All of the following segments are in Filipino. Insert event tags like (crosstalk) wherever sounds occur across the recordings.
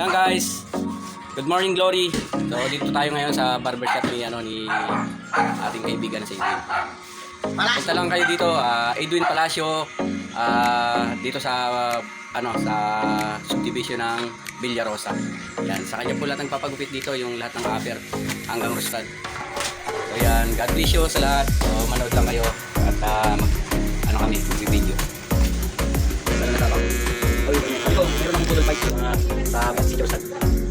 Yan guys. Good morning Glory. So dito tayo ngayon sa barbershop ni ano ni ating kaibigan si Edwin. Punta lang kayo dito, ah, Edwin Palacio ah, dito sa ah, ano sa subdivision ng Villarosa. Yan, sa kanya po lahat ng papagupit dito, yung lahat ng upper hanggang rustad. So yan, God bless you sa lahat. So manood lang kayo at ah, mag, ano kami, mag-video. Meron akong pudol fight uh, sa si Joseph.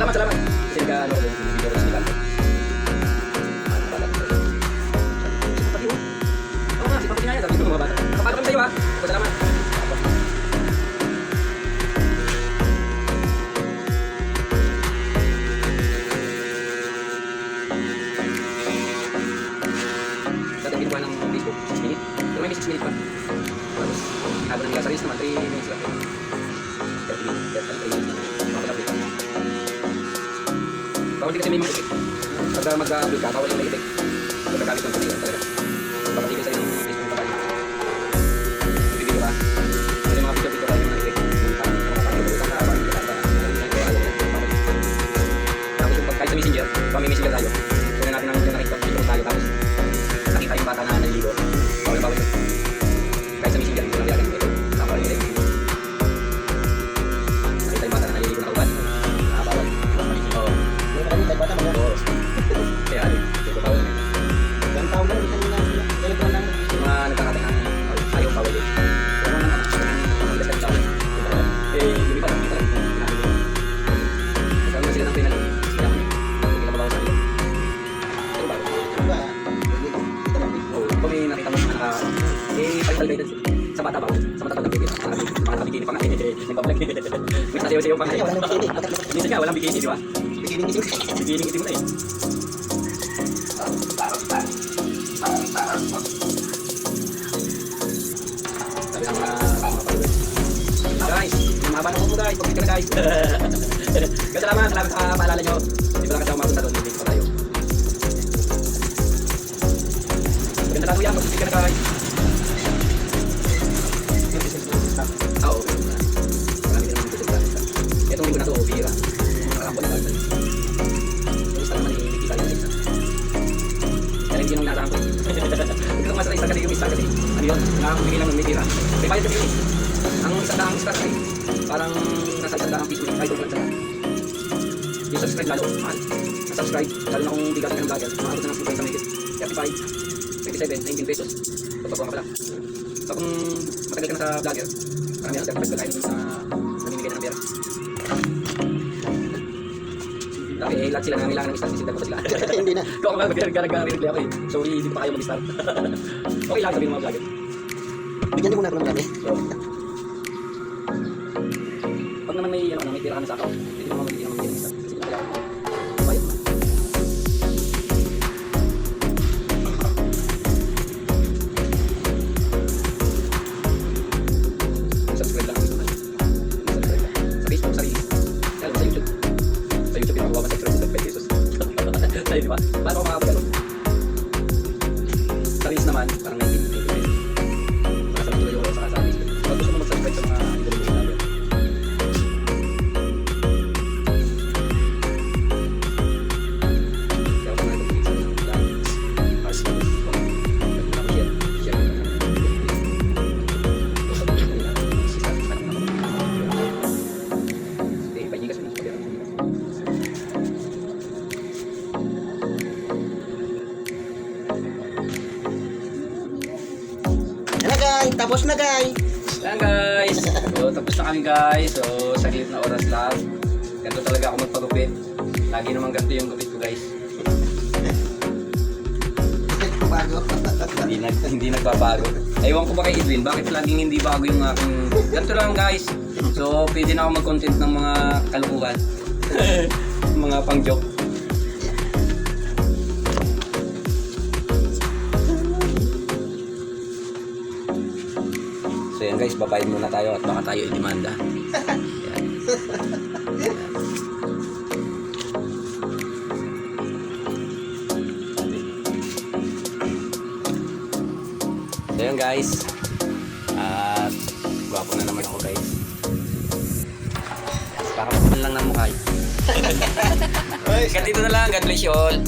Salamat, salamat. Kasi nag ano ko yung video minutes pa. Tapos, sa reels naman, 3 minutes lang. 30 minutes, 30 minutes. Pa. Bawal din kasi may mga effect. Pagka mag-upload ka, bawal yung may effect. Pagkagamit ng kanila talaga. Sa bata ba? Sa bata pag nabigyan. Mga nakabikini pa nga. eh. Nagbablog. May sasayaw-sayaw pa nga. eh. Minsan nga, walang bikini, di ba? Bikini itim na eh. Sabi ng mga. Guys, mahaba na po mo guys. Pag-click ka guys. (laughs) Ganda naman, salamat sa paalala nyo. Hindi pa lang kasi ako mapunta doon. Hindi pa tayo. Maganda lang kuya, pag-click ka na guys. Yun? Nakakabigay lang ng may bayad kasi yun eh. Ang isang daang isa kasi, parang nasa isang daang piso. Ay, doon lang Yung subscribe lalo, mahal. Ang subscribe, lalo na kung hindi ka ng vlogger, maabot na ng 50 minutes. 35, 27, 19 pesos. Pagpapuha ka pala. So kung matagal ka na sa vlogger, parang yan, kapag kain sa namimigay na ng pera. Dami eh, lahat sila na kailangan ng start, isindan ko pa sila. Hindi na. Kung ako eh. Sorry, hindi pa kayo mag-start. okay lang sabihin ng mga vlogger. Bigyan niyo muna ako ng marami. Pag naman may, ano, may tira ka na sa account, hindi naman hindi naman bigyan ng start. Kasi kaya, bayad na. Subscribe lang. Subscribe lang. Sa Facebook, sa Reels. Kaya sa YouTube. Sa YouTube, yung mga subscribe sa 5 pesos. Sa'yo, (laughs) di ba? Paano ako makakapagano? Sa naman, parang guys. Tapos na guys. Yan guys. So, tapos na kami guys. So, saglit na oras lang. Ganito talaga ako magpagupit. Lagi naman ganito yung gupit ko guys. Hindi, nag, hindi nagbabago. Ewan ko ba kay Edwin, bakit laging hindi bago yung aking... Ganito lang guys. So, pwede na ako mag-content ng mga kalukuhan. (laughs) mga pang-joke. So yan guys, babayad muna tayo at baka tayo i-demanda. Yan. So yan guys. At gwapo na naman ako guys. Para lang ng mukha. (laughs) Hanggang dito na lang. God bless you all.